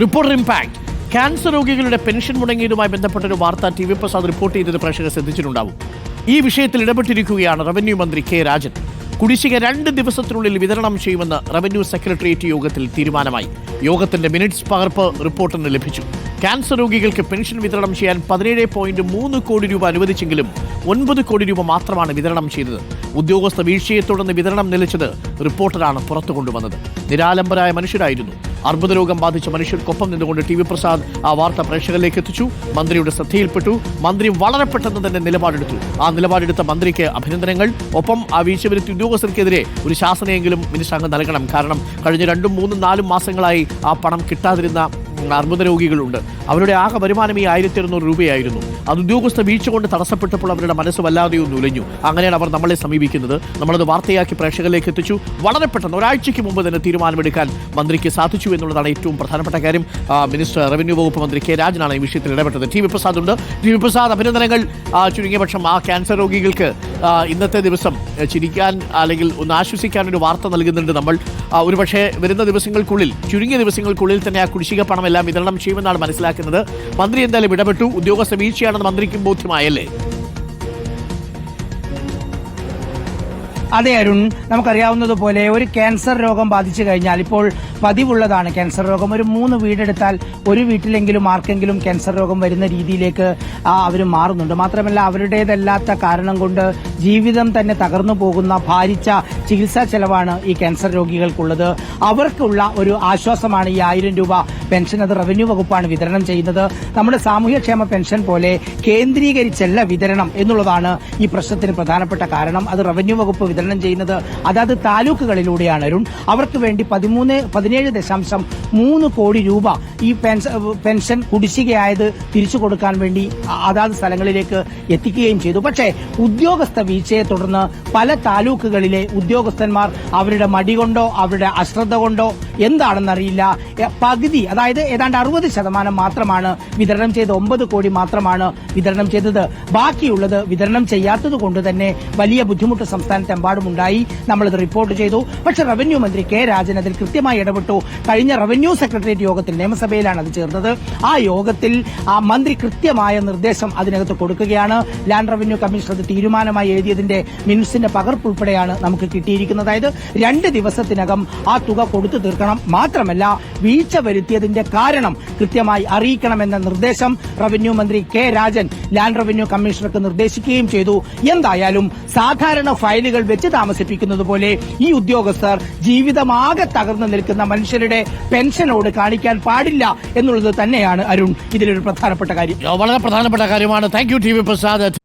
Reporter impact cancer രോഗികളുടെ pension മുടങ്ങിയതുമായി ബന്ധപ്പെട്ട ഒരു വാർത്ത ടി വി പ്രസാദ് റിപ്പോർട്ട് ചെയ്തത് പ്രേക്ഷകർ ശ്രദ്ധിച്ചിട്ടുണ്ടാവും. ഈ വിഷയത്തിൽ ഇടപെട്ടിരിക്കുകയാണ് റവന്യൂ മന്ത്രി കെ രാജൻ. കുടിശ്ശിക രണ്ട് ദിവസത്തിനുള്ളിൽ വിതരണം ചെയ്യുമെന്ന് റവന്യൂ സെക്രട്ടേറിയറ്റ് യോഗത്തിൽ തീരുമാനമായി. യോഗത്തിന്റെ മിനിറ്റ്സ് പകർപ്പ് റിപ്പോർട്ടിന് ലഭിച്ചു. ക്യാൻസർ രോഗികൾക്ക് പെൻഷൻ വിതരണം ചെയ്യാൻ പതിനേഴ് പോയിന്റ് മൂന്ന് കോടി രൂപ അനുവദിച്ചെങ്കിലും ഒൻപത് കോടി രൂപ മാത്രമാണ് വിതരണം ചെയ്തത്. ഉദ്യോഗസ്ഥ വീഴ്ചയെ തുടർന്ന് വിതരണം നിലച്ചത് റിപ്പോർട്ടറാണ് പുറത്തു കൊണ്ടുവന്നത് നിരാലംബരായ മനുഷ്യരായിരുന്നു. അർബുദ രോഗം ബാധിച്ച മനുഷ്യർക്കൊപ്പം നിന്നുകൊണ്ട് ടി വി പ്രസാദ് ആ വാർത്ത പ്രേക്ഷകരിലേക്ക് എത്തിച്ചു. മന്ത്രിയുടെ ശ്രദ്ധയിൽപ്പെട്ടു. മന്ത്രി വളരെ പെട്ടെന്ന് തന്നെ നിലപാടെടുത്തു. ആ നിലപാടെടുത്ത മന്ത്രിക്ക് അഭിനന്ദനങ്ങൾ. ഒപ്പം ആ വീഴ്ച വരുത്തിയ ഉദ്യോഗസ്ഥർക്കെതിരെ ഒരു ശാസനയെങ്കിലും മിനിസ്റ്റർ അങ്ങ് നൽകണം. കാരണം കഴിഞ്ഞ രണ്ടും മൂന്നും നാലും മാസങ്ങളായി ആ പണം കിട്ടാതിരുന്ന അർബുദ രോഗികളുണ്ട്. അവരുടെ ആകെ വരുമാനം ഈ ആയിരത്തി ഇരുന്നൂറ് രൂപയായിരുന്നു. അത് ഉദ്യോഗസ്ഥ വീഴ്ച കൊണ്ട് തടസ്സപ്പെട്ടപ്പോൾ അവരുടെ മനസ്സ് വല്ലാതെ ഉലഞ്ഞു അങ്ങനെയാണ് അവർ നമ്മളെ സമീപിക്കുന്നത്. നമ്മളത് വാർത്തയാക്കി പ്രേക്ഷകരിലേക്ക് എത്തിച്ചു. വളരെ പെട്ടെന്ന് ഒരാഴ്ചയ്ക്ക് മുമ്പ് തന്നെ തീരുമാനമെടുക്കാൻ മന്ത്രിക്ക് സാധിച്ചു എന്നുള്ളതാണ് ഏറ്റവും പ്രധാനപ്പെട്ട കാര്യം. മിനിസ്റ്റർ റവന്യൂ വകുപ്പ് മന്ത്രി കെ രാജനാണ് ഈ വിഷയത്തിൽ ഇടപെട്ടത്. ടി വി പ്രസാദ് ഉണ്ട്. ടി വി പ്രസാദ് അഭിനന്ദനങ്ങൾ. ചുരുങ്ങിയ പക്ഷം ആ ക്യാൻസർ രോഗികൾക്ക് ഇന്നത്തെ ദിവസം ചിരിക്കാൻ അല്ലെങ്കിൽ ഒന്ന് ആശ്വസിക്കാൻ ഒരു വാർത്ത നൽകുന്നുണ്ട് നമ്മൾ. ഒരുപക്ഷെ വരുന്ന ദിവസങ്ങൾക്കുള്ളിൽ ചുരുങ്ങിയ ദിവസങ്ങൾക്കുള്ളിൽ തന്നെ ആ കുടിശ്ശിക പണം എല്ലാം വിതരണം ചെയ്യുമെന്നാണ് മനസ്സിലാക്കുന്നത്. മന്ത്രി എന്തായാലും ഇടപെട്ടു. ഉദ്യോഗസ്ഥ വീഴ്ചയാണെന്ന് മന്ത്രിക്കും ബോധ്യമായല്ലേ? അതെ അരുൺ. നമുക്കറിയാവുന്നതുപോലെ ഒരു ക്യാൻസർ രോഗം ബാധിച്ചു കഴിഞ്ഞാൽ ഇപ്പോൾ പതിവുള്ളതാണ്. ക്യാൻസർ രോഗം ഒരു മൂന്ന് വീടെടുത്താൽ ഒരു വീട്ടിലെങ്കിലും ആർക്കെങ്കിലും ക്യാൻസർ രോഗം വരുന്ന രീതിയിലേക്ക് അവർ മാറുന്നുണ്ട്. മാത്രമല്ല അവരുടേതല്ലാത്ത കാരണം കൊണ്ട് ജീവിതം തന്നെ തകർന്നു പോകുന്ന ഭാരിച്ച ചികിത്സാ ചെലവാണ് ഈ ക്യാൻസർ രോഗികൾക്കുള്ളത്. അവർക്കുള്ള ഒരു ആശ്വാസമാണ് ഈ ആയിരം രൂപ പെൻഷൻ. അത് റവന്യൂ വകുപ്പാണ് വിതരണം ചെയ്യുന്നത്. നമ്മുടെ സാമൂഹ്യക്ഷേമ പെൻഷൻ പോലെ കേന്ദ്രീകരിച്ചല്ല വിതരണം എന്നുള്ളതാണ് ഈ പ്രശ്നത്തിന് പ്രധാനപ്പെട്ട കാരണം. അത് റവന്യൂ വകുപ്പ് വിതരണം ചെയ്യുന്നത് അതാത് താലൂക്കുകളിലൂടെയാണ്. അരുൺ അവർക്ക് വേണ്ടി പതിമൂന്ന് പതിനേഴ് ദശാംശം മൂന്ന് കോടി രൂപ ഈ പെൻഷ- പെൻഷൻ കുടിശ്ശികയായത് തിരിച്ചു കൊടുക്കാൻ വേണ്ടി അതാത് സ്ഥലങ്ങളിലേക്ക് എത്തിക്കുകയും ചെയ്തു. പക്ഷേ ഉദ്യോഗസ്ഥ വീഴ്ചയെ തുടർന്ന് പല താലൂക്കുകളിലെ ഉദ്യോഗസ്ഥന്മാർ അവരുടെ മടി കൊണ്ടോ അവരുടെ അശ്രദ്ധ കൊണ്ടോ എന്താണെന്നറിയില്ല. പകുതി അതായത് ഏതാണ്ട് അറുപത് ശതമാനം മാത്രമാണ് വിതരണം ചെയ്ത ഒമ്പത് കോടി മാത്രമാണ് വിതരണം ചെയ്തത്. ബാക്കിയുള്ളത് വിതരണം ചെയ്യാത്തത് കൊണ്ട് തന്നെ വലിയ ബുദ്ധിമുട്ട് സംസ്ഥാനത്തെമ്പാടും ഉണ്ടായി നമ്മളത് റിപ്പോർട്ട് ചെയ്തു. പക്ഷേ റവന്യൂ മന്ത്രി കെ രാജൻ അതിൽ കൃത്യമായി ഇടപെട്ടു കഴിഞ്ഞ റവന്യൂ സെക്രട്ടേറിയറ്റ് യോഗത്തിൽ നിയമസഭയിലാണ് അത് ചേർന്നത്. ആ യോഗത്തിൽ ആ മന്ത്രി കൃത്യമായ നിർദ്ദേശം അതിനകത്ത് കൊടുക്കുകയാണ്. ലാൻഡ് റവന്യൂ കമ്മീഷണർ അത് തീരുമാനമായി എഴുതിയതിന്റെ മിനുസിന്റെ പകർപ്പ് ഉൾപ്പെടെയാണ് നമുക്ക് കിട്ടിയിരിക്കുന്നത്. അതായത് രണ്ട് ദിവസത്തിനകം ആ തുക കൊടുത്തു തീർക്കണം. മാത്രമല്ല വീഴ്ച വരുത്തിയതിന്റെ കാരണം കൃത്യമായി അറിയിക്കണമെന്ന നിർദ്ദേശം റവന്യൂ മന്ത്രി കെ രാജൻ ലാൻഡ് റവന്യൂ കമ്മീഷണർക്ക് നിർദ്ദേശിക്കുകയും ചെയ്തു. എന്തായാലും സാധാരണ ഫയലുകൾ വെച്ച് താമസിപ്പിക്കുന്നത് പോലെ ഈ ഉദ്യോഗസ്ഥർ ജീവിതമാകെ തകർന്നു നിൽക്കുന്ന മനുഷ്യരുടെ പെൻഷനോട് കാണിക്കാൻ പാടില്ല എന്നുള്ളത് തന്നെയാണ് അരുൺ. ഇതിലൊരു പ്രധാനപ്പെട്ട കാര്യം. വളരെ പ്രധാനപ്പെട്ട കാര്യമാണ്. Thank you T V Prasad